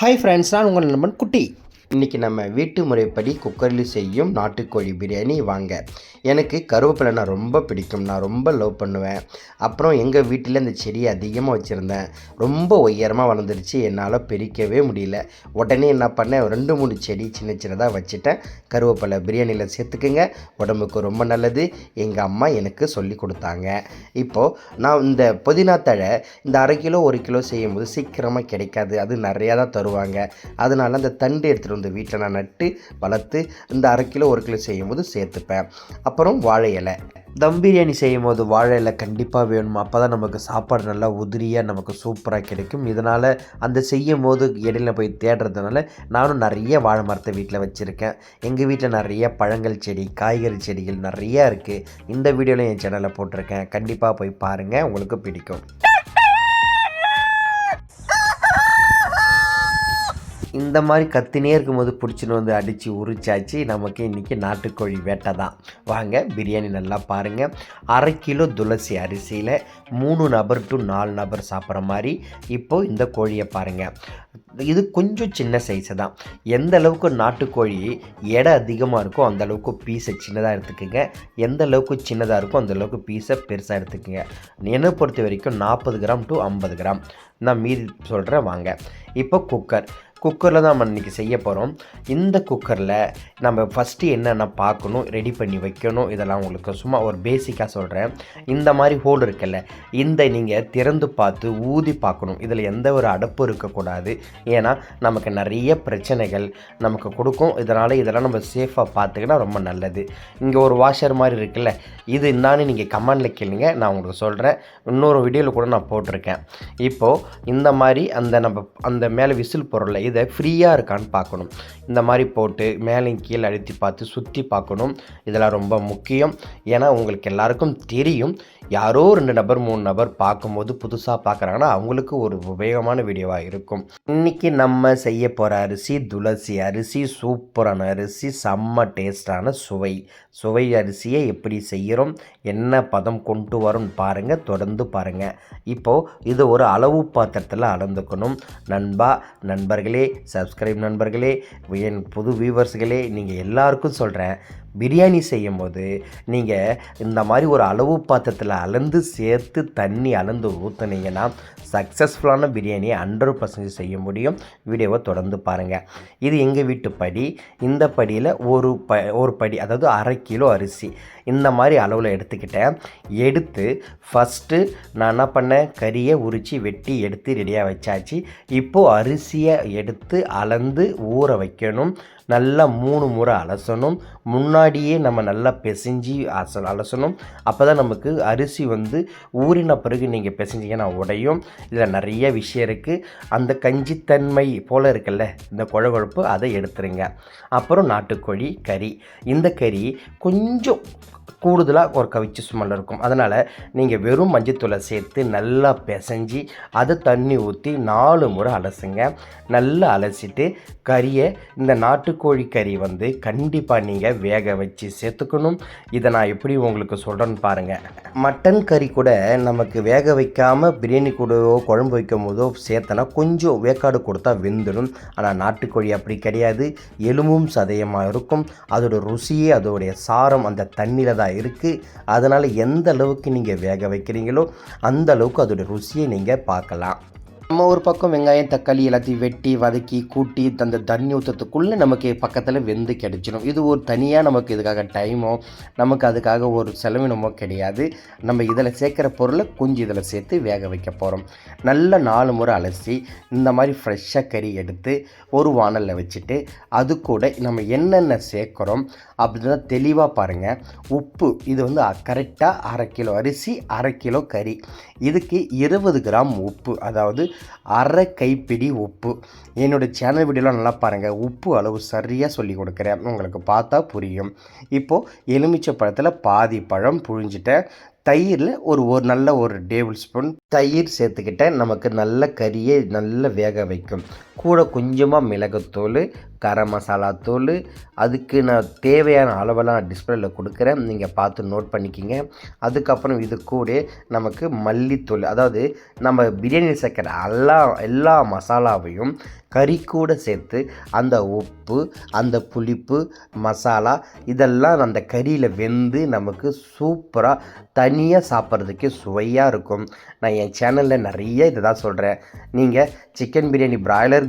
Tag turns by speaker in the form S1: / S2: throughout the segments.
S1: Hi friends நான் உங்கள் நண்பன் குட்டி.
S2: இன்றைக்கி நம்ம வீட்டு முறைப்படி குக்கரில் செய்யும் நாட்டுக்கோழி பிரியாணி வாங்க. எனக்கு கருவேப்பிலை நான் ரொம்ப பிடிக்கும். நான் ரொம்ப லவ் பண்ணுவேன். அப்புறம் எங்கள் வீட்டில் இந்த செடி அதிகமாக வச்சுருந்தேன். ரொம்ப உயரமாக வளர்ந்துருச்சு. என்னால் பிரிக்கவே முடியல. உடனே என்ன பண்ணேன்? ரெண்டு மூணு செடி சின்ன சின்னதாக வச்சுட்டேன். கருவேப்பிலை பிரியாணியில் சேர்த்துக்குங்க. உடம்புக்கு ரொம்ப நல்லது. எங்கள் அம்மா எனக்கு சொல்லி கொடுத்தாங்க. இப்போது நான் இந்த புதினா தழை இந்த அரை கிலோ ஒரு கிலோ செய்யும்போது சீக்கிரமாக கிடைக்காது. அது நிறையா தான் தருவாங்க. அதனால் அந்த தண்டு எடுத்துகிட்டு வந்து வீட்டில் நான் நட்டு வளர்த்து இந்த அரை கிலோ ஒரு கிலோ செய்யும்போது சேர்த்துப்பேன். அப்புறம் வாழை இலை.
S1: தம் பிரியாணி செய்யும் போது வாழை இலை கண்டிப்பாக வேணும். அப்போ தான் நமக்கு சாப்பாடு நல்லா உதிரியாக நமக்கு சூப்பராக கிடைக்கும். இதனால் அந்த செய்யும் போது இடையில போய் தேடுறதுனால நானும் நிறைய வாழை மரத்தை வீட்டில் வச்சுருக்கேன். எங்கள் வீட்டில் நிறைய பழங்கள் செடி காய்கறி செடிகள் நிறையா இருக்குது இந்த வீடியோவில் என் சேனலில் போட்டிருக்கேன். கண்டிப்பாக போய் பாருங்கள் உங்களுக்கு பிடிக்கும். இந்த மாதிரி கத்தினே இருக்கும்போது பிடிச்சின்னு வந்து அடித்து உரிச்சாச்சு. நமக்கு இன்றைக்கி நாட்டுக்கோழி வேட்டை தான். வாங்க பிரியாணி நல்லா பாருங்கள் அரை கிலோ துளசி அரிசியில் மூணு நபர் டு நாலு நபர் சாப்பிட்ற மாதிரி இப்போது இந்த கோழியை பாருங்கள் இது கொஞ்சம் சின்ன சைஸு தான். எந்த அளவுக்கு நாட்டுக்கோழி எடை அதிகமாக இருக்கோ அந்த அளவுக்கு பீஸை சின்னதாக எடுத்துக்கோங்க. எந்த அளவுக்கு சின்னதாக இருக்கோ அந்த அளவுக்கு பீஸை பெருசாக எடுத்துக்கோங்க. என்னை பொறுத்த வரைக்கும் நாற்பது கிராம் டு ஐம்பது கிராம். நான் மீதி சொல்கிறேன் வாங்க. இப்போ குக்கர் குக்கரில் தான் நம்ம இன்றைக்கி செய்ய போகிறோம் இந்த குக்கரில் நம்ம ஃபஸ்ட்டு என்னென்ன பார்க்கணும் ரெடி பண்ணி வைக்கணும் இதெல்லாம் உங்களுக்கு சும்மா ஒரு பேசிக்காக சொல்கிறேன் இந்த மாதிரி ஹோல் இருக்குல்ல இந்த நீங்கள் திறந்து பார்த்து ஊதி பார்க்கணும். இதில் எந்த ஒரு அடப்பும் இருக்கக்கூடாது. ஏன்னா நமக்கு நிறைய பிரச்சனைகள் நமக்கு கொடுக்கும். இதனால் இதெல்லாம் நம்ம சேஃபாக பார்த்துக்கினா ரொம்ப நல்லது. இங்கே ஒரு வாஷர் மாதிரி இருக்குல்ல இது என்னான்னு நீங்கள் கமெண்டில் கேளுங்க. நான் உங்களுக்கு சொல்கிறேன் இன்னொரு வீடியோவில் கூட நான் போட்டிருக்கேன். இப்போது இந்த மாதிரி அந்த நம்ம அந்த மேலே விசில் பொருளில் இதை ஃப்ரீயாக இருக்கான்னு பார்க்கணும். இந்த மாதிரி போட்டு மேலே கீழே அழுத்தி பார்த்து சுற்றி பார்க்கணும். இதெல்லாம் ரொம்ப முக்கியம். ஏன்னா உங்களுக்கு எல்லாருக்கும் தெரியும். யாரோ ரெண்டு நபர் மூணு நபர் பார்க்கும்போது புதுசாக பார்க்குறாங்கன்னா அவங்களுக்கு ஒரு உபயோகமான வீடியோவாக இருக்கும். இன்றைக்கி நம்ம செய்ய போகிற அரிசி துளசி அரிசி சூப்பரான அரிசி செம்ம டேஸ்டான சுவை. சுவை அரிசியை எப்படி செய்கிறோம் என்ன பதம் கொண்டு வரும் பாருங்கள் தொடர்ந்து பாருங்கள் இப்போது இது ஒரு அளவு பாத்திரத்தில் அளந்துக்கணும். நண்பா நண்பர்களே சப்ஸ்கிரைப் நண்பர்களே என் புது வியூவர்ஸ்களே நீங்கள் எல்லாருக்கும் சொல்கிறேன் பிரியாணி செய்யும்போது நீங்கள் இந்த மாதிரி ஒரு அளவு பாத்திரத்தில் அளந்து சேர்த்து தண்ணி அளந்து ஊற்றுனீங்கன்னா சக்ஸஸ்ஃபுல்லான பிரியாணியை ஹண்ட்ரட் பர்சன்டேஜ் செய்ய முடியும். வீடியோவை தொடர்ந்து பாருங்கள் இது எங்கள் வீட்டு படி. இந்த படியில் ஒரு ப ஒரு படி அதாவது அரை கிலோ அரிசி. இந்த மாதிரி அளவில் எடுத்துக்கிட்டேன். எடுத்து ஃபஸ்ட்டு நான் என்ன பண்ணேன்? கறியை உரித்து வெட்டி எடுத்து ரெடியாக வச்சாச்சு. இப்போது அரிசியை எடுத்து அளந்து ஊற வைக்கணும். நல்லா மூணு முறை அலசணும். முன்னாடியே நம்ம நல்லா பிசைஞ்சு அச அலசணும். அப்போ தான் நமக்கு அரிசி வந்து ஊறின பிறகு நீங்கள் பிசைஞ்சிங்கன்னா உடையும். இதில் நிறைய விஷயம் இருக்குது அந்த கஞ்சித்தன்மை போல் இருக்குல்ல இந்த குழகுழப்பு அதை எடுத்துருங்க. அப்புறம் நாட்டுக்கோழி கறி. இந்த கறி கொஞ்சம் கூடுதலாக ஒரு கவிச்சி சுமல் இருக்கும். அதனால் நீங்கள் வெறும் மஞ்சத்தூளை சேர்த்து நல்லா பிசைஞ்சி அதை தண்ணி ஊற்றி நாலு முறை அலசுங்க. நல்லா அலசிட்டு கறியை இந்த நாட்டுக்கோழி கறி வந்து கண்டிப்பாக நீங்கள் வேக வச்சு சேர்த்துக்கணும். இதை நான் எப்படி உங்களுக்கு சொல்கிறேன்னு பாருங்கள் மட்டன் கறி கூட நமக்கு வேக வைக்காமல் பிரியாணி கூடவோ குழம்பு வைக்கும் போதோ சேர்த்தனா கொஞ்சம் வேக்காடு கொடுத்தா வெந்துடும். ஆனால் நாட்டுக்கோழி அப்படி கிடையாது. எலும்பும் சதயமாக இருக்கும். அதோட ருசியே அதோடைய சாரம் அந்த தண்ணியில் தான் இருக்குது அதனால் எந்த அளவுக்கு நீங்கள் வேக வைக்கிறீங்களோ அந்த அளவுக்கு அதோட ருசியை நீங்கள் பார்க்கலாம். நம்ம ஒரு பக்கம் வெங்காயம் தக்காளி எல்லாத்தையும் வெட்டி வதக்கி கூட்டி அந்த தண்ணி ஊற்றத்துக்குள்ளே நமக்கு பக்கத்தில் வெந்து கிடைச்சிடும் இது ஒரு தனியாக நமக்கு இதுக்காக டைமோ நமக்கு அதுக்காக ஒரு செலவினமோ கிடையாது. நம்ம இதில் சேர்க்குற பொருளை கொஞ்சம் இதில் சேர்த்து வேக வைக்க போகிறோம் நல்ல நாலு முறை அலசி இந்த மாதிரி ஃப்ரெஷ்ஷாக கறி எடுத்து ஒரு வானலில் வச்சுட்டு அது கூட நம்ம என்னென்ன சேர்க்குறோம் அப்படின்னா தெளிவாக பாருங்கள் உப்பு இது வந்து கரெக்டாக அரை கிலோ அரிசி அரை கிலோ கறி. இதுக்கு இருபது கிராம் உப்பு அதாவது அரை கைப்பிடி உப்பு. என்னோடய சேனல் வீடியோலாம் நல்லா பாருங்கள் உப்பு அளவு சரியாக சொல்லி கொடுக்குறேன். உங்களுக்கு பார்த்தா புரியும். இப்போது எலுமிச்சை பழத்தில் பாதி பழம் புழிஞ்சிட்டேன் தயிரில் ஒரு ஒரு நல்ல ஒரு டேபிள் ஸ்பூன் தயிர் சேர்த்துக்கிட்டேன். நமக்கு நல்ல கறியை நல்ல வேக வைக்கும். கூட கொஞ்சமாக மிளகுத்தூள் கரம் மசாலா தூள் அதுக்கு நான் தேவையான அளவெல்லாம் நான் டிஸ்பிளேல கொடுக்குறேன். நீங்கள் பார்த்து நோட் பண்ணிக்கிங்க. அதுக்கப்புறம் இது கூட நமக்கு மல்லித்தூள் அதாவது நம்ம பிரியாணி சேர்க்குற எல்லா எல்லா மசாலாவையும் கறி கூட சேர்த்து அந்த உப்பு அந்த புளிப்பு மசாலா இதெல்லாம் அந்த கறியில் வெந்து நமக்கு சூப்பராக தனியாக சாப்பிட்றதுக்கு சுவையாக இருக்கும். நான் என் சேனலில் நிறைய இதை தான் சொல்கிறேன் நீங்கள் சிக்கன் பிரியாணி பிராய்லர்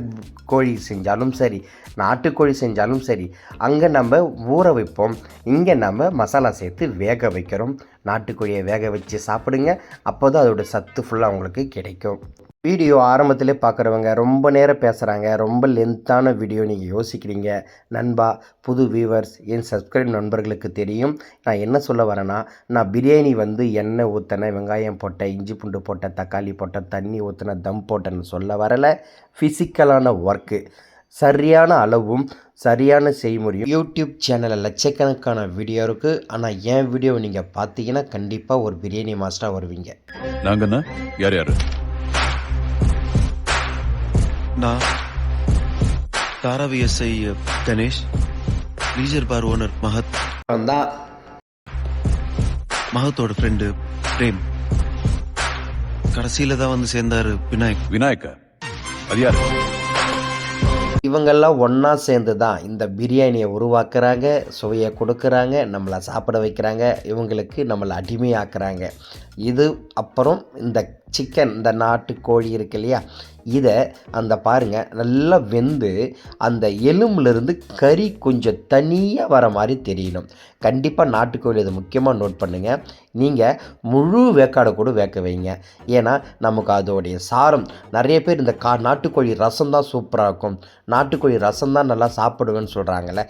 S1: கோழி செஞ்சாலும் சரி நாட்டுக்கோழி செஞ்சாலும் சரி அங்கே நம்ம ஊற வைப்போம். இங்கே நம்ம மசாலா சேர்த்து வேக வைக்கிறோம். நாட்டுக்கோழியை வேக வச்சு சாப்பிடுங்க. அப்போ தான் அதோட சத்து ஃபுல்லாக உங்களுக்கு கிடைக்கும். வீடியோ ஆரம்பத்திலே பார்க்குறவங்க ரொம்ப நேரம் பேசுகிறாங்க ரொம்ப லென்த்தான வீடியோ நீங்கள் யோசிக்கிறீங்க. நண்பா புது வியூவர்ஸ் என் சப்ஸ்கிரைப் நண்பர்களுக்கு தெரியும். நான் என்ன சொல்ல வரேன்னா நான் பிரியாணி வந்து எண்ணெய் ஊற்றினேன் வெங்காயம் போட்டேன் இஞ்சி பூண்டு போட்டேன் தக்காளி போட்டேன் தண்ணி ஊற்றினேன் தம் போட்டேன்னு சொல்ல வரலை. ஃபிசிக்கலான ஒர்க்கு சரியான அளவும் சரியான செய்முறையும் யூடியூப் சேனலில் லட்சக்கணக்கான வீடியோ இருக்குது ஆனால் என் வீடியோவை நீங்கள் பார்த்தீங்கன்னா கண்டிப்பாக ஒரு பிரியாணி மாஸ்டராக வருவீங்க.
S3: நாங்கண்ணா யார் யாரு?
S4: நான் Dharavi SI Ganesh. Leisure bar owner Mahat
S1: தான்
S4: மஹத்தோட ஃப்ரெண்டு பிரேம். கடைசியில தான் வந்து சேர்ந்தாரு விநாயக்.
S3: விநாயக்கா. அது யாரு?
S1: இவங்கெல்லாம் ஒன்றா சேர்ந்து தான் இந்த பிரியாணியை உருவாக்குறாங்க சுவையை கொடுக்குறாங்க நம்மளை சாப்பிட வைக்கிறாங்க இவங்களுக்கு நம்மளை அடிமையாக்குறாங்க. இது அப்புறம் இந்த சிக்கன் இந்த நாட்டுக்கோழி இருக்கு இல்லையா? இதை அந்த பாருங்கள் நல்லா வெந்து அந்த எலும்புலேருந்து கறி கொஞ்சம் தனியாக வர மாதிரி தெரியணும். கண்டிப்பாக நாட்டுக்கோழி இதை முக்கியமாக நோட் பண்ணுங்கள் நீங்கள் முழு வேக்காடை கூட வேக்க வைங்க. ஏன்னா நமக்கு அதோடைய சாரம் நிறைய பேர் இந்த கா நாட்டுக்கோழி ரசம் தான் சூப்பராக இருக்கும். நாட்டுக்கோழி ரசம் தான் நல்லா சாப்பிடுவேன்னு சொல்கிறாங்கல்ல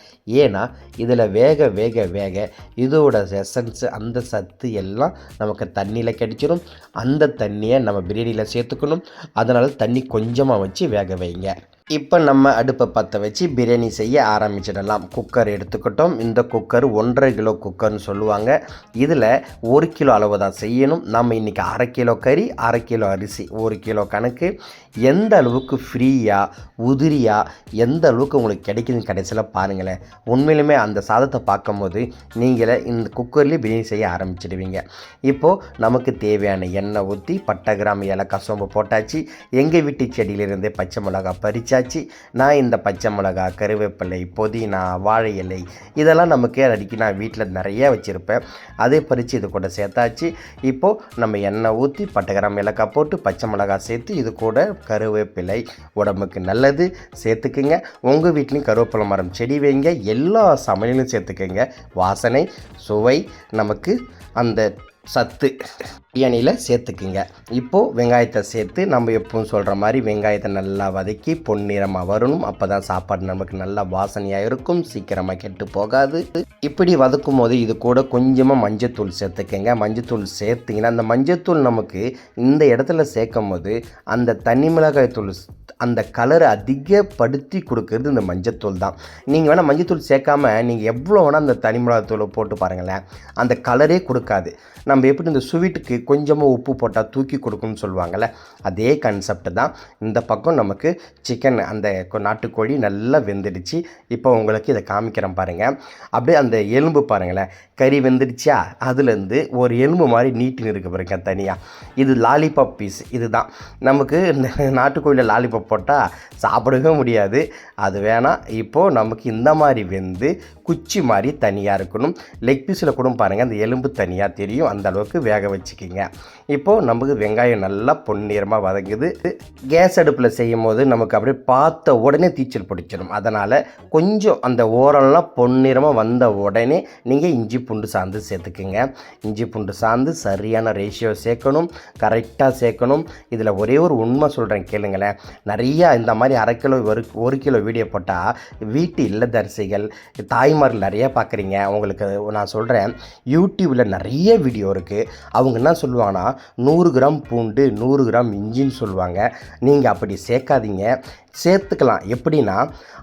S1: ஏன்னா இதில் வேக வேக வேக இதோட எசன்ஸு அந்த சத்து எல்லாம் நமக்கு தண்ணியில் கிடச்சிரும். அந்த தண்ணியை நம்ம பிரியாணியில் சேர்த்துக்கணும். அதனால் தண்ணி கொஞ்சமாக வச்சு வேக வைங்க. இப்போ நம்ம அடுப்பை பற்ற வச்சு பிரியாணி செய்ய ஆரம்பிச்சிடலாம். குக்கர் எடுத்துக்கிட்டோம். இந்த குக்கர் ஒன்றரை கிலோ குக்கர்னு சொல்லுவாங்க. இதில் ஒரு கிலோ அளவு தான் செய்யணும். நம்ம இன்றைக்கி அரை கிலோ கறி அரை கிலோ அரிசி ஒரு கிலோ கணக்கு. எந்த அளவுக்கு ஃப்ரீயாக உதிரியாக எந்த அளவுக்கு உங்களுக்கு கிடைக்குதுன்னு கடைசியில் பாருங்களேன். உண்மையிலுமே அந்த சாதத்தை பார்க்கும்போது நீங்களே இந்த குக்கர்லேயே பிரியாணி செய்ய ஆரம்பிச்சிடுவீங்க. இப்போது நமக்கு தேவையான எண்ணெய் ஊற்றி பட்டை கிராம் ஏலக்காய் சோம்பு போட்டாச்சு. எங்கள் வீட்டு செடியிலிருந்தே பச்சை மிளகா பறிச்சாச்சு. நான் இந்த பச்சை மிளகா கருவேப்பிலை புதினா வாழை இலை இதெல்லாம் நமக்கு அடிக்கடி நான் வீட்டில் நிறைய வச்சுருப்பேன். அதே பறித்து இது கூட சேர்த்தாச்சு. இப்போது நம்ம எண்ணெய் ஊற்றி பட்டை கிராம் ஏலக்காய் போட்டு பச்சை மிளகா சேர்த்து இது கூட கருவேப்பிலை உடம்புக்கு நல்லது. சேர்த்துக்குங்க. உங்கள் வீட்லேயும் கருவேப்பிலை மரம் செடி வைங்க. எல்லா சமையலும் சேர்த்துக்குங்க. வாசனை சுவை நமக்கு அந்த சத்து பிரியாணியில் சேர்த்துக்குங்க. இப்போது வெங்காயத்தை சேர்த்து நம்ம எப்பவும் சொல்கிற மாதிரி வெங்காயத்தை நல்லா வதக்கி பொன்னிறமாக வரணும். அப்போ தான் சாப்பாடு நமக்கு நல்லா வாசனையாக இருக்கும். சீக்கிரமாக கெட்டு போகாது. இப்படி வதக்கும் போது இது கூட கொஞ்சமாக மஞ்சத்தூள் சேர்த்துக்கங்க. மஞ்சத்தூள் சேர்த்திங்கன்னா அந்த மஞ்சத்தூள் நமக்கு இந்த இடத்துல சேர்க்கும் போது அந்த தனி மிளகாய் தூள் அந்த கலரை அதிகப்படுத்தி கொடுக்கறது இந்த மஞ்சத்தூள் தான். நீங்கள் வேணால் மஞ்சத்தூள் சேர்க்காம நீங்கள் எவ்வளோ வேணால் அந்த தனி மிளகாய் தூளை போட்டு பாருங்களேன். அந்த கலரே கொடுக்காது. நம்ம எப்படி இந்த ஸ்வீட்டுக்கு கொஞ்சமாக உப்பு போட்டால் தூக்கி கொடுக்கும்னு சொல்லுவாங்கள்ல அதே கான்செப்ட் தான். இந்த பக்கம் நமக்கு சிக்கன் அந்த நாட்டுக்கோழி நல்லா வெந்துடுச்சு. இப்போ உங்களுக்கு இதை காமிக்கிறேன் பாருங்கள் அப்படியே அந்த எலும்பு பாருங்களேன். கறி வெந்துடுச்சா? அதுலேருந்து ஒரு எலும்பு மாதிரி நீட்டின்னு இருக்கு பாருங்க தனியாக இது லாலிபாப் பீஸ் இதுதான் நமக்கு இந்த நாட்டுக்கோழியில் லாலிபாப் போட்டால் சாப்பிடவே முடியாது. அது வேணாம் இப்போது நமக்கு இந்த மாதிரி வெந்து குச்சி மாதிரி தனியாக இருக்கணும். லெக் பீஸில் கூட பாருங்கள் அந்த எலும்பு தனியாக தெரியும். அந்த அளவுக்கு வேக வச்சுக்கிங்க. இப்போது நமக்கு வெங்காயம் நல்லா பொன்னிறமாக வதங்குது கேஸ் அடுப்பில் செய்யும் போது நமக்கு அப்படியே பார்த்த உடனே தீச்சல் பிடிச்சிடும் அதனால் கொஞ்சம் அந்த ஓரம்லாம் பொன்னிறமாக வந்த உடனே நீங்கள் இஞ்சி பூண்டு சாந்து சேர்த்துக்குங்க. இஞ்சி பூண்டு சாந்து சரியான ரேஷியோ சேர்க்கணும். கரெக்டாக சேர்க்கணும். இதில் ஒரே ஒரு உண்மை சொல்கிறேன் கேளுங்களேன். நிறையா இந்த மாதிரி அரை கிலோ ஒரு ஒரு கிலோ வீடியோ போட்டால் வீட்டு இல்லதரிசிகள் தாய்மார்கள் நிறையா பார்க்குறீங்க. உங்களுக்கு நான் சொல்கிறேன் யூடியூப்பில் நிறைய வீடியோ இருக்குது அவங்க என்ன சொல்லுவாங்கன்னா நூறு கிராம் பூண்டு நூறு கிராம் இஞ்சின்னு சொல்லுவாங்க. நீங்கள் அப்படி சேர்க்காதீங்க. சேர்த்துக்கலாம். எப்படின்னா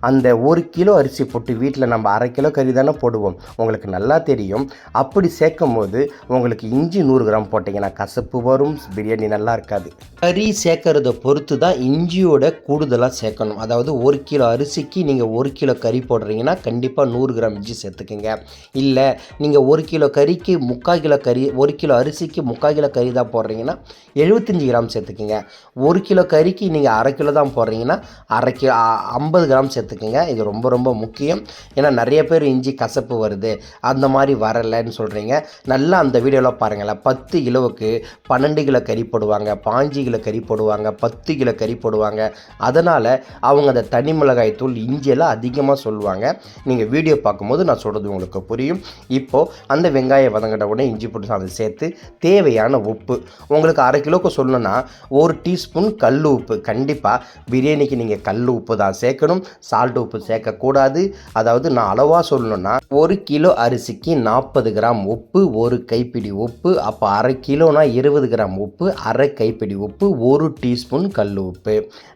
S1: அந்த ஒரு கிலோ அரிசி போட்டு வீட்டில் நம்ம அரை கிலோ கறி தானே போடுவோம். உங்களுக்கு நல்லா தெரியும். அப்படி சேர்க்கும் போது உங்களுக்கு இஞ்சி நூறு கிராம் போட்டிங்கன்னா கசப்பு வரும் பிரியாணி நல்லா இருக்காது. கறி சேர்க்கறத பொறுத்து தான் இஞ்சியோட கூடுதலாக சேர்க்கணும். அதாவது ஒரு கிலோ அரிசிக்கு நீங்கள் ஒரு கிலோ கறி போடுறீங்கன்னா கண்டிப்பாக நூறு கிராம் இஞ்சி சேர்த்துக்கோங்க. இல்லை நீங்கள் ஒரு கிலோ கறிக்கு முக்கால் கிலோ கறி ஒரு கிலோ அரிசிக்கு முக்கால் கிலோ கறி தான் போடுறீங்கன்னா எழுபத்தஞ்சி கிராம் சேர்த்துக்குங்க. ஒரு கிலோ கறிக்கு நீங்கள் அரை கிலோ தான் போடுறீங்கன்னா அரை கிலோ ஐம்பது கிராம் சேர்த்துக்குங்க. இது ரொம்ப ரொம்ப முக்கியம். ஏன்னா நிறைய பேர் இஞ்சி கசப்பு வருது. அந்த மாதிரி வரலைன்னு சொல்கிறீங்க நல்லா அந்த வீடியோவில் பாருங்களேன். பத்து கிலோவுக்கு பன்னெண்டு கிலோ கறி போடுவாங்க. பாஞ்சு கிலோ கறி போடுவாங்க. பத்து கிலோ கறி போடுவாங்க. அதனால் அவங்க அந்த தனி மிளகாய் தூள் இஞ்சியெல்லாம் அதிகமாக சொல்லுவாங்க. நீங்கள் வீடியோ பார்க்கும்போது நான் சொல்கிறது உங்களுக்கு புரியும். இப்போது அந்த வெங்காயம் வதங்கிட்ட உடனே இஞ்சி போட்டு அதை சேர்த்து தேவையான உப்பு. உங்களுக்கு அரை கிலோக்கு சொல்லணும்னா ஒரு டீஸ்பூன் கல் உப்பு. கண்டிப்பாக பிரியாணிக்கு நீங்கள் கல் உப்பு தான் சேர்க்கணும். சால்ட் உப்பு சேர்க்கக்கூடாது. அதாவது நான் அளவாக சொல்லணும்னா ஒரு கிலோ அரிசிக்கு நாற்பது கிராம் உப்பு ஒரு கைப்பிடி உப்பு அப்போ அரை கிலோனா இருபது கிராம் உப்பு அரை கைப்பிடி உப்பு ஒரு டீஸ்பூன் கல் உப்பு.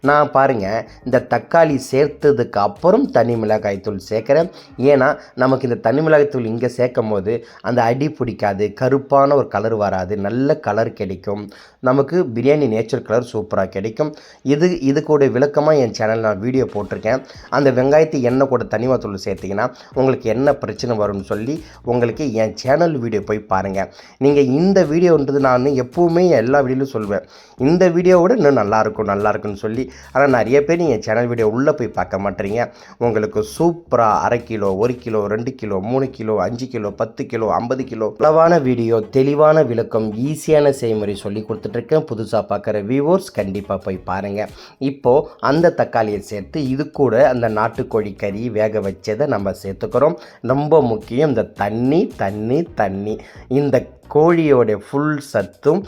S1: நான் பாருங்கள் இந்த தக்காளி சேர்த்ததுக்கு அப்புறம் தனி மிளகாய் தூள் சேர்க்குறேன். ஏன்னா நமக்கு இந்த தனி மிளகாய் தூள் இங்கே சேர்க்கும் போது அந்த அடி பிடிக்காது கருப்பாக கருப்பான ஒரு கலர் வராது. நல்ல கலர் கிடைக்கும். நமக்கு பிரியாணி நேச்சர் கலர் சூப்பராக கிடைக்கும். இது இது கூட விளக்கமாக என் சேனல் நான் வீடியோ போட்டிருக்கேன். அந்த வெங்காயத்தை எண்ணெய் கூட தனியாக தூள் சேர்த்திங்கன்னா உங்களுக்கு என்ன பிரச்சனை வரும்னு சொல்லி உங்களுக்கு என் சேனல் வீடியோ போய் பாருங்கள் நீங்கள் இந்த வீடியோன்றது நான் எப்போவுமே எல்லா வீடியோலையும் சொல்வேன். இந்த வீடியோவோட இன்னும் நல்லாயிருக்கும் நல்லாயிருக்குன்னு சொல்லி. ஆனால் நிறைய பேர் என் சேனல் வீடியோ உள்ளே போய் பார்க்க மாட்டீங்க. உங்களுக்கு சூப்பராக அரை கிலோ ஒரு கிலோ ரெண்டு கிலோ மூணு கிலோ அஞ்சு கிலோ பத்து கிலோ ஐம்பது கிலோ அளவான வீடியோ தெளிவான விளக்கம் ஈஸியான செய்முறை சொல்லி கொடுத்துட்ருக்கேன் புதுசாக பார்க்குற வியூவர்ஸ் கண்டிப்பாக போய் பாருங்கள் இப்போது அந்த தக்காளியை சேர்த்து இது கூட அந்த நாட்டுக்கோழி கறி வேக வச்சதை நம்ம சேர்த்துக்கிறோம். ரொம்ப முக்கியம் இந்த தண்ணி தண்ணி தண்ணி. இந்த கோழியோடைய ஃபுல் சத்தும்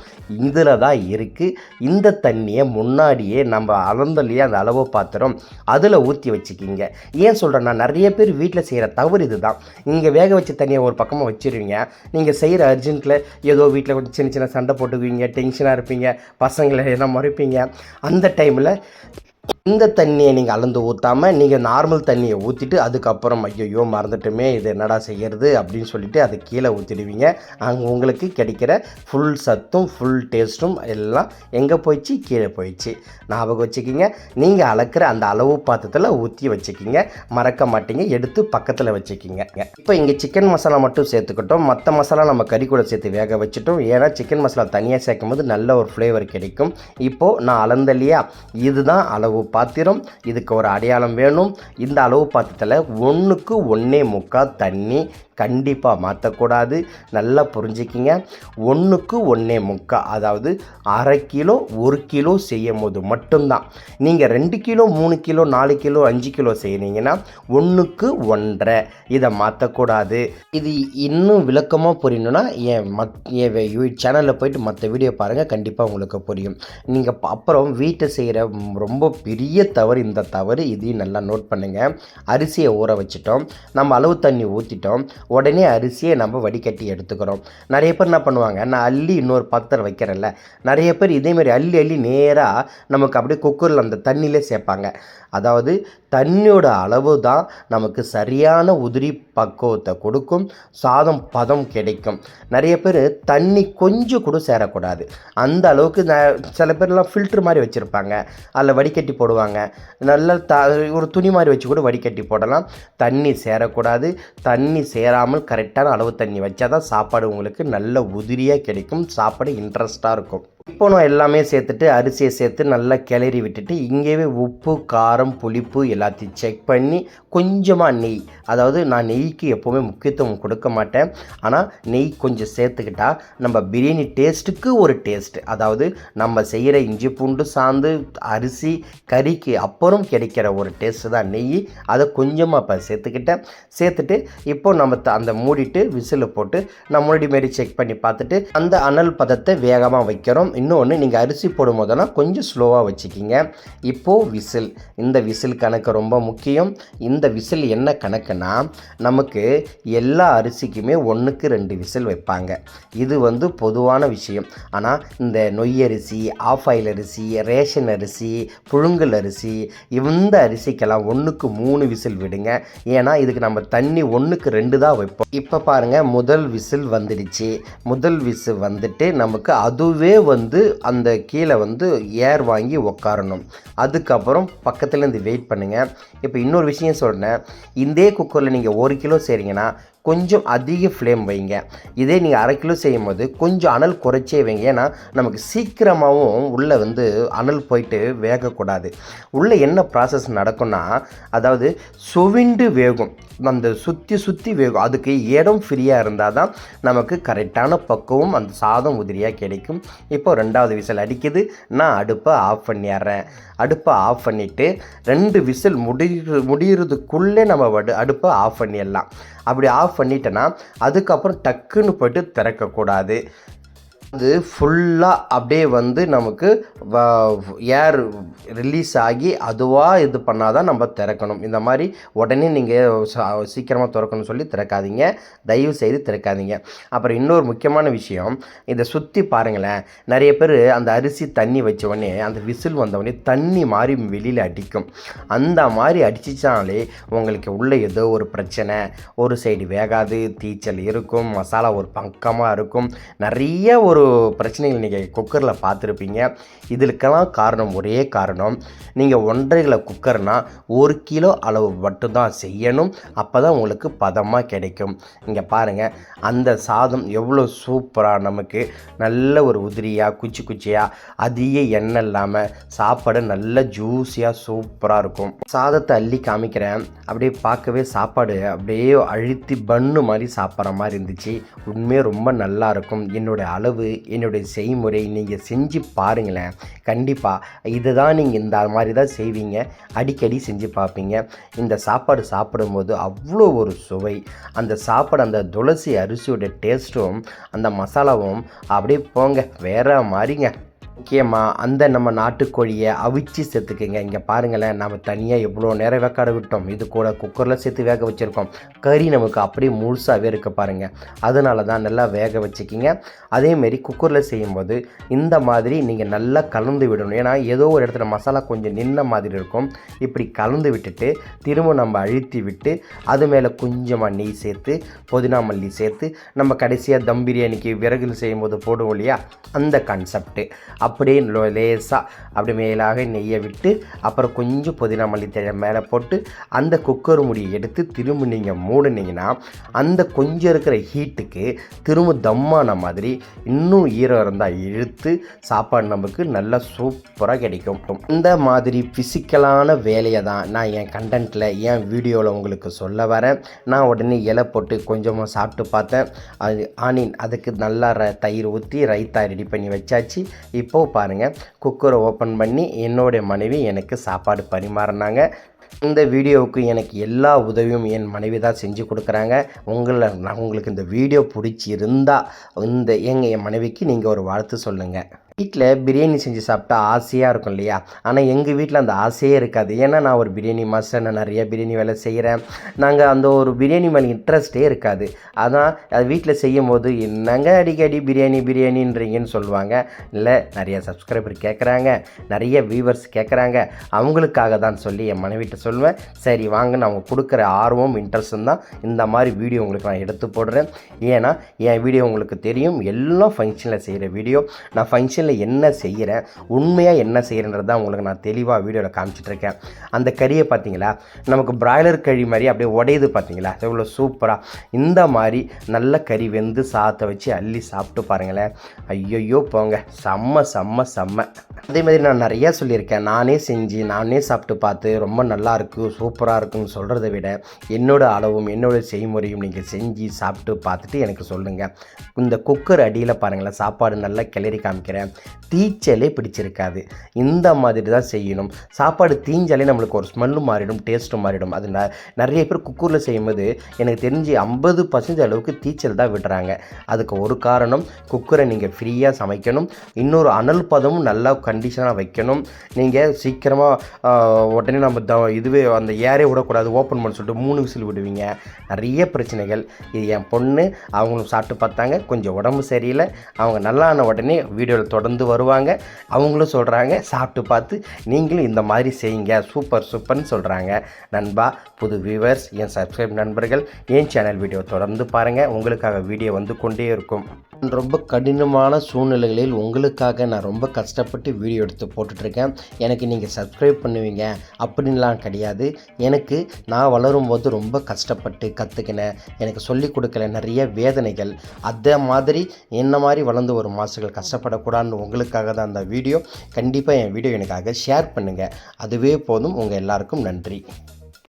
S1: இதில் தான் இருக்குது இந்த தண்ணியை முன்னாடியே நம்ம அளந்தலையே அந்த அளவு பாத்திரம் அதில் ஊற்றி வச்சுக்கிங்க. ஏன் சொல்கிறேன்னா நிறைய பேர் வீட்டில் செய்கிற தவறு இதுதான். இங்கே வேக வச்ச தண்ணியை ஒரு பக்கமாக வச்சிருவீங்க. நீங்கள் செய்கிற அர்ஜென்ட்டில் ஏதோ வீட்டில் கொஞ்சம் சின்ன சின்ன சண்டை போட்டுக்குவீங்க டென்ஷனாக இருப்பீங்க பசங்களை எல்லாம் மறைப்பீங்க. அந்த டைமில் இந்த தண்ணியை நீங்கள் அளந்து ஊற்றாமல் நீங்கள் நார்மல் தண்ணியை ஊற்றிட்டு அதுக்கப்புறம் ஐயோ மறந்துட்டுமே இது என்னடா செய்கிறது அப்படின்னு சொல்லிட்டு அதை கீழே ஊற்றிடுவீங்க அங்கே உங்களுக்கு கிடைக்கிற ஃபுல் சத்தும் ஃபுல் டேஸ்ட்டும் எல்லாம் எங்கே போயிடுச்சு? கீழே போயிடுச்சு. ஞாபகம் வச்சுக்கிங்க. நீங்கள் அளக்கிற அந்த அளவு பாத்திரத்தில் ஊற்றி வச்சுக்கிங்க. மறக்க மாட்டீங்க. எடுத்து பக்கத்தில் வச்சுக்கிங்க. இப்போ இங்கே சிக்கன் மசாலா மட்டும் சேர்த்துக்கிட்டோம். மற்ற மசாலா நம்ம கறி கூட சேர்த்து வேக வச்சுட்டோம். ஏன்னா சிக்கன் மசாலா தனியாக சேர்க்கும் போது நல்ல ஒரு ஃப்ளேவர் கிடைக்கும். இப்போது நான் அளந்த இல்லையா? இதுதான் அளவு பாத்திரம். இதுக்கு ஒரு அடையாளம் வேணும். இந்த அளவு பாத்திரத்தில் ஒன்றுக்கு ஒன்றே முக்கால் தண்ணி கண்டிப்பாக மாற்றக்கூடாது நல்லா புரிஞ்சுக்கிங்க. ஒன்றுக்கு ஒன்றே முக்கா அதாவது அரை கிலோ ஒரு கிலோ செய்யும் போது மட்டும்தான். நீங்கள் ரெண்டு கிலோ மூணு கிலோ நாலு கிலோ அஞ்சு கிலோ செய்கிறீங்கன்னா ஒன்றுக்கு ஒன்றரை. இதை மாற்றக்கூடாது இது இன்னும் விளக்கமாக புரியணும்னா என் மத் என் சேனலில் போயிட்டு மற்ற வீடியோ பாருங்கள் கண்டிப்பாக உங்களுக்கு புரியும். நீங்கள் அப்புறம் வீட்டை செய்கிற ரொம்ப பெரிய தவறு இந்த தவறு இதையும் நல்லா நோட் பண்ணுங்கள் அரிசியை ஊற வச்சிட்டோம். நம்ம அளவு தண்ணி ஊற்றிட்டோம் உடனே அரிசியை நம்ம வடிகட்டி எடுத்துக்கிறோம். நிறைய பேர் என்ன பண்ணுவாங்க? நான் அள்ளி இன்னொரு பாத்திரம் வைக்கிறேன்ல. நிறைய பேர் இதேமாரி அள்ளி அள்ளி நேராக நமக்கு அப்படியே குக்கரில் அந்த தண்ணியிலே சேர்ப்பாங்க. அதாவது தண்ணியோட அளவு தான் நமக்கு சரியான உதிரி பக்குவத்தை கொடுக்கும். சாதம் பதம் கிடைக்கும். நிறைய பேர் தண்ணி கொஞ்சம் கூட சேரக்கூடாது. அந்த அளவுக்கு ந- சில பேர்லாம் ஃபில்ட்ரு மாதிரி வச்சுருப்பாங்க. அதில் வடிகட்டி போடுவாங்க. நல்ல த ஒரு துணி மாதிரி வச்சு கூட வடிகட்டி போடலாம். தண்ணி சேரக்கூடாது. தண்ணி சேராமல் கரெக்டான அளவு தண்ணி வச்சால் தான் சாப்பாடு உங்களுக்கு நல்ல உதிரியாக கிடைக்கும். சாப்பாடு இன்ட்ரெஸ்ட்டாக இருக்கும். இப்போ நான் எல்லாமே சேர்த்துட்டு அரிசியை சேர்த்து நல்லா கிளறி விட்டுட்டு இங்கேயே உப்பு காரம் புளிப்பு எல்லாத்தையும் செக் பண்ணி கொஞ்சமாக நெய். அதாவது நான் நெய்க்கு எப்போவுமே முக்கியத்துவம் கொடுக்க மாட்டேன். ஆனால் நெய் கொஞ்சம் சேர்த்துக்கிட்டா நம்ம பிரியாணி டேஸ்ட்டுக்கு ஒரு டேஸ்ட் அதாவது நம்ம செய்கிற இஞ்சி பூண்டு சாந்து அரிசி கறிக்கு அப்புறம் கிடைக்கிற ஒரு டேஸ்ட்டு தான் நெய். அதை கொஞ்சமாக இப்போ சேர்த்துக்கிட்டேன். சேர்த்துட்டு இப்போ நம்ம த- அந்த மூடிட்டு விசில் போட்டு நான் முன்னாடி மாரி செக் பண்ணி பார்த்துட்டு அந்த அனல் பதத்தை வேகமாக வைக்கிறோம். இன்னொன்று நீங்கள் அரிசி போடும் போதெல்லாம் கொஞ்சம் ஸ்லோவாக வச்சுக்கிங்க. இப்போது விசில். இந்த விசில் கணக்கு ரொம்ப முக்கியம். இந்த விசில் என்ன கணக்குனா நமக்கு எல்லா அரிசிக்குமே ஒன்றுக்கு ரெண்டு விசில் வைப்பாங்க. இது வந்து பொதுவான விஷயம். ஆனால் இந்த நொய் அரிசி ஆஃப் ஆயில் அரிசி ரேஷன் அரிசி புழுங்கல் அரிசி இந்த அரிசிக்கெல்லாம் ஒன்றுக்கு மூணு விசில் விடுங்க. ஏன்னா இதுக்கு நம்ம தண்ணி ஒன்றுக்கு ரெண்டு தான் வைப்போம். இப்போ பாருங்கள் முதல் விசில் வந்துடுச்சு. முதல் விசில் வந்துட்டு நமக்கு அதுவே வந்து வந்து அந்த கீழே வந்து ஏர் வாங்கி உக்காரணும் அதுக்கப்புறம் பக்கத்தில் இருந்து வெயிட் பண்ணுங்கள் இப்போ இன்னொரு விஷயம் சொல்கிறேன் இதே குக்கரில் நீங்கள் ஒரு கிலோ செய்கிறீங்கன்னா கொஞ்சம் அதிக ஃப்ளேம் வைங்க. இதே நீங்கள் அரை கிலோ செய்யும் போது கொஞ்சம் அனல் குறைச்சே வைங்க. ஏன்னா நமக்கு சீக்கிரமாகவும் உள்ளே வந்து அனல் போயிட்டு வேகக்கூடாது. உள்ளே என்ன ப்ராசஸ் நடக்கும்னா அதாவது சுவிண்டு வேகும். அந்த சுற்றி சுற்றி வேகும். அதுக்கு இடம் ஃப்ரீயாக இருந்தால் தான் நமக்கு கரெக்டான பக்குவம் அந்த சாதம் உதிரியாக கிடைக்கும். இப்போ ரெண்டாவது விசில் அடிக்குது. நான் அடுப்பை ஆஃப் பண்ணிடுறேன். அடுப்பை ஆஃப் பண்ணிவிட்டு ரெண்டு விசில் முடிய முடிகிறதுக்குள்ளே நம்ம வடு அடுப்பை ஆஃப் பண்ணிடலாம். அப்படி ஆஃப் பண்ணிட்டேன்னா அதுக்கப்புறம் டக்குன்னு போய்ட்டு திறக்கக்கூடாது. அது ஃபுல்லாக அப்படியே வந்து நமக்கு ஏர் ரிலீஸ் ஆகி அதுவாக இது பண்ணால் தான் நம்ம திறக்கணும். இந்த மாதிரி உடனே நீங்கள் சீக்கிரமாக திறக்கணும்னு சொல்லி திறக்காதீங்க. தயவு செய்து திறக்காதீங்க. அப்புறம் இன்னொரு முக்கியமான விஷயம் இதை சுற்றி பாருங்களேன். நிறைய பேர் அந்த அரிசி தண்ணி வச்சவொடனே அந்த விசில் வந்தவொடனே தண்ணி மாதிரி வெளியில் அடிக்கும். அந்த மாதிரி அடிச்சிச்சாலே உங்களுக்கு உள்ளே ஏதோ ஒரு பிரச்சனை. ஒரு சைடு வேகாது தீச்சல் இருக்கும் மசாலா ஒரு பக்கமாக இருக்கும். நிறைய ஒரு பிரச்சனைகள் நீங்கள் குக்கரில் பார்த்துருப்பீங்க. இதுக்கெல்லாம் காரணம் ஒரே காரணம் நீங்கள் ஒன்றரை கிலோ குக்கர்னால் ஒரு கிலோ அளவு மட்டும்தான் செய்யணும். அப்போ தான் உங்களுக்கு பதமாக கிடைக்கும். இங்கே பாருங்கள் அந்த சாதம் எவ்வளோ சூப்பராக நமக்கு நல்ல ஒரு உதிரியாக குச்சி குச்சியாக அதிக எண்ணெய் இல்லாமல் சாப்பாடு நல்ல ஜூஸியாக சூப்பராக இருக்கும். சாதத்தை அள்ளி காமிக்கிறேன். அப்படியே பார்க்கவே சாப்பாடு அப்படியே அழுத்தி பன்னு மாதிரி சாப்பிட்ற மாதிரி இருந்துச்சு. உண்மையாக ரொம்ப நல்லா இருக்கும். என்னுடைய அளவு என்னுடைய செய்முறை நீங்கள் செஞ்சு பாருங்களேன். கண்டிப்பாக இதுதான் நீங்கள் இந்த மாதிரி தான் செய்வீங்க. அடிக்கடி செஞ்சு பார்ப்பீங்க இந்த சாப்பாடு சாப்பிடும்போது அவ்வளோ ஒரு சுவை. அந்த சாப்பாடு அந்த துளசி அரிசியோட டேஸ்ட்டும் அந்த மசாலாவும் அப்படியே போங்க. வேற மாதிரிங்க. முக்கியமாக அந்த நம்ம நாட்டுக்கோழியை அவிச்சு சேர்த்துக்குங்க. இங்கே பாருங்களேன் நம்ம தனியாக எவ்வளோ நேரம் வேக்காட விட்டோம். இது கூட குக்கரில் சேர்த்து வேக வச்சுருக்கோம். கறி நமக்கு அப்படியே முழுசாகவே இருக்க பாருங்கள் அதனால தான் நல்லா வேக வச்சுக்கிங்க. அதேமாரி குக்கரில் செய்யும்போது இந்த மாதிரி நீங்கள் நல்லா கலந்து விடணும். ஏன்னா ஏதோ ஒரு இடத்துல மசாலா கொஞ்சம் நின்ன மாதிரி இருக்கும். இப்படி கலந்து விட்டுட்டு திரும்ப நம்ம அழுத்தி விட்டு அது மேலே கொஞ்சமாக நெய் சேர்த்து புதினா மல்லி சேர்த்து நம்ம கடைசியாக தம் பிரியாணிக்கு விறகுல செய்யும்போது போடுவோம் இல்லையா? அந்த கான்செப்ட்டு அப்படியே லேசாக அப்படி மேலாக நெய்யை விட்டு அப்புறம் கொஞ்சம் புதினா மல்லி தழை மேலே போட்டு அந்த குக்கர் முடியை எடுத்து திரும்ப நீங்கள் மூடுனீங்கன்னா அந்த கொஞ்சம் இருக்கிற ஹீட்டுக்கு திரும்ப தம்மான மாதிரி இன்னும் ஈரம் இருந்தால் இழுத்து சாப்பாடு நமக்கு நல்லா சூப்பராக கிடைக்கும். இந்த மாதிரி ஃபிசிக்கலான வேலையை தான் நான் என் கண்டென்ட்டில் என் வீடியோவில் உங்களுக்கு சொல்ல வரேன். நான் உடனே இலை போட்டு கொஞ்சமாக சாப்பிட்டு பார்த்தேன். அது ஆனின் அதுக்கு நல்லா ர தயிர் ஊற்றி ரைத்தா ரெடி பண்ணி வச்சாச்சு. இப்போது பாருங்கள் குக்கரை ஓப்பன் பண்ணி என்னுடைய மனைவி எனக்கு சாப்பாடு பரிமாறினாங்க. இந்த வீடியோவுக்கு எனக்கு எல்லா உதவியும் என் மனைவி தான் செஞ்சு கொடுக்குறாங்க. உங்களை நான் உங்களுக்கு இந்த வீடியோ பிடிச்சி இருந்தால் இந்த எங்கள் என் மனைவிக்கு நீங்கள் ஒரு வாழ்த்து சொல்லுங்கள் வீட்டில் பிரியாணி செஞ்சு சாப்பிட்டா ஆசையாக இருக்கும் இல்லையா? ஆனால் எங்கள் வீட்டில் அந்த ஆசையே இருக்காது. ஏன்னா நான் ஒரு பிரியாணி மாஸ்டர் நான் நிறைய பிரியாணி வேலை செய்கிறேன் நாங்கள் அந்த ஒரு பிரியாணி மேலே இன்ட்ரெஸ்ட்டே இருக்காது. அதான் அது வீட்டில் செய்யும் போது என்னங்க அடிக்கடி பிரியாணி பிரியாணின்றீங்கன்னு சொல்லுவாங்க? இல்லை நிறைய சப்ஸ்கிரைபர் கேட்குறாங்க நிறைய வியூவர்ஸ் கேட்குறாங்க அவங்களுக்காக தான் சொல்லி என் மனைவிட்ட சொல்லுவேன். சரி வாங்க நான் அவங்க கொடுக்குற ஆர்வம் இன்ட்ரெஸ்ட்டும் தான். இந்த மாதிரி வீடியோ உங்களுக்கு நான் எடுத்து போடுறேன். ஏன்னா என் வீடியோ உங்களுக்கு தெரியும். எல்லாம் ஃபங்க்ஷனில் செய்கிற வீடியோ நான் ஃபங்க்ஷன் ஃபங்க்ஷனில் என்ன செய்கிறேன் உண்மையாக என்ன செய்கிறேன்றது தான் உங்களுக்கு நான் தெளிவாக வீடியோவில் காமிச்சிட்ருக்கேன். அந்த கறியை பார்த்தீங்களா நமக்கு பிராய்லர் கறி மாதிரி அப்படியே உடையுது பார்த்தீங்களா எவ்வளோ சூப்பராக இந்த மாதிரி நல்ல கறி வெந்து சாத்தை வச்சு அள்ளி சாப்பிட்டு பாருங்களேன். ஐயையோ போங்க. செம்ம செம்ம செம்ம. அதே மாதிரி நான் நிறையா சொல்லியிருக்கேன். நானே செஞ்சு நானே சாப்பிட்டு பார்த்து ரொம்ப நல்லா இருக்கு சூப்பராக இருக்குன்னு சொல்கிறத விட என்னோடய அளவும் என்னோடய செய்முறையும் நீங்கள் செஞ்சு சாப்பிட்டு பார்த்துட்டு எனக்கு சொல்லுங்கள் இந்த குக்கர் அடியில் பாருங்களேன் சாப்பாடு நல்லா கிளறி காமிக்கிறேன். தீச்சலே பிடிச்சிருக்காது. இந்த மாதிரி தான் செய்யணும். சாப்பாடு தீஞ்சாலே நம்மளுக்கு ஒரு ஸ்மெல்லும் மாறிடும் டேஸ்ட்டும் மாறிடும். அது ந நிறைய பேர் குக்கரில் செய்யும்போது எனக்கு தெரிஞ்சு ஐம்பது பர்சன்ட் அளவுக்கு தீச்சல் தான் விடுறாங்க. அதுக்கு ஒரு காரணம் குக்கரை நீங்கள் ஃப்ரீயாக சமைக்கணும். இன்னொரு அனல் பதமும் நல்லா கண்டிஷனாக வைக்கணும். நீங்கள் சீக்கிரமாக உடனே நம்ம த இதுவே அந்த ஏரே விடக்கூடாது ஓப்பன் பண்ண சொல்லிட்டு மூணு விசில் விடுவீங்க. நிறைய பிரச்சனைகள். இது என் பொண்ணு அவங்களும் சாப்பிட்டு பார்த்தாங்க. கொஞ்சம் உடம்பு சரியில்லை. அவங்க நல்லா ஆன உடனே வீடியோவில் தொடர்ந்து வருவாங்க. அவங்களும் சொல்கிறாங்க சாப்பிட்டு பார்த்து நீங்களும் இந்த மாதிரி செய்யுங்க. சூப்பர் சூப்பர்னு சொல்கிறாங்க நண்பா புது வியூவர்ஸ் என் சப்ஸ்கிரைப் நண்பர்கள் என் சேனல் வீடியோ தொடர்ந்து பாருங்கள் உங்களுக்காக வீடியோ வந்து கொண்டே இருக்கும். ரொம்ப கடினமான சூழ்நிலைகளில் உங்களுக்காக நான் ரொம்ப கஷ்டப்பட்டு வீடியோ எடுத்து போட்டுட்ருக்கேன். எனக்கு நீங்கள் சப்ஸ்கிரைப் பண்ணுவீங்க. அப்படின்லாம் கிடையாது. எனக்கு நான் வளரும் போது ரொம்ப கஷ்டப்பட்டு கற்றுக்கினேன் எனக்கு சொல்லிக் கொடுக்கல நிறைய வேதனைகள். அதே மாதிரி என்ன மாதிரி வளர்ந்து ஒரு மாதங்கள் கஷ்டப்படக்கூடாதுன்னு உங்களுக்காக தான் அந்த வீடியோ. கண்டிப்பாக என் வீடியோ எனக்காக ஷேர் பண்ணுங்கள் அதுவே போதும். உங்கள் எல்லாருக்கும் நன்றி.